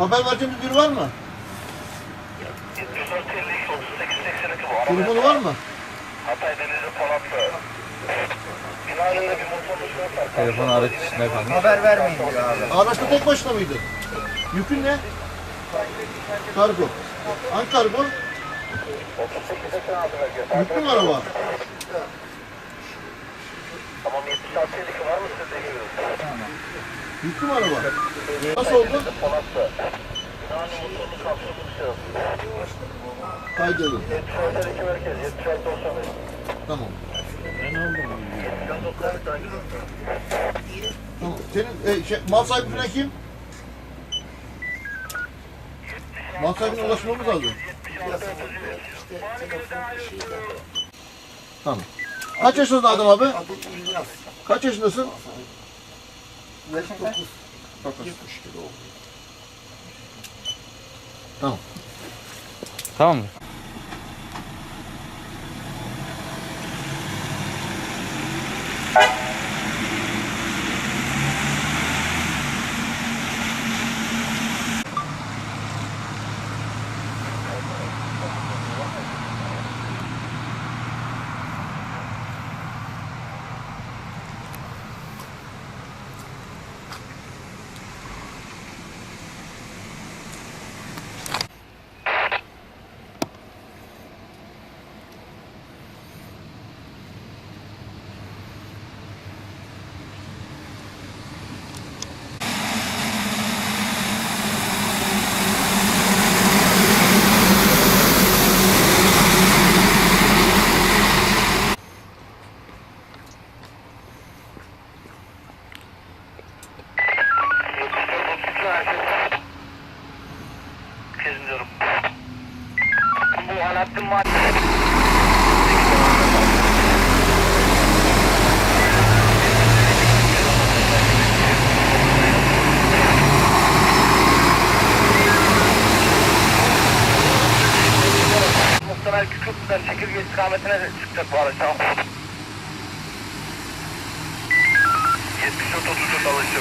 Haber vereceğimiz biri var mı? 74 52 38 82 bu araba. Telefonu var mı? Hatay Denizli Polatlı. Bina önünde bir motorlu şoför var. Telefon araç içinde kalmış. Haber vermeyin diyor abi. Araçta tek başına mıydı? Yükün ne? Kargo. Hangi kargo? 38 86 merkez. Yüklü mü araba? Tamam 76 52 var mı sizde? Yüklü mü araba? Nasıl oldu? Polatlı. Binanın motorlu kapsülü bir yok. Kaydedin. 76 52 merkez. 76 95. Tamam. 76 95 takip Tamam. Senin e, şey, mal sahibi falan kim? Mal sahibine ulaşmamız lazım. Tamam. Kaç yaşındasın Adem abi? Kaç yaşındasın? Yaşın kaç? 70 kilo. Tamam. Tamam mı? Bu Alaaddin Mahallesi. Muhtemel Kükürt'ten çekirge istikametine de çıkacak bu araç tamam. 74 34 alışıyor.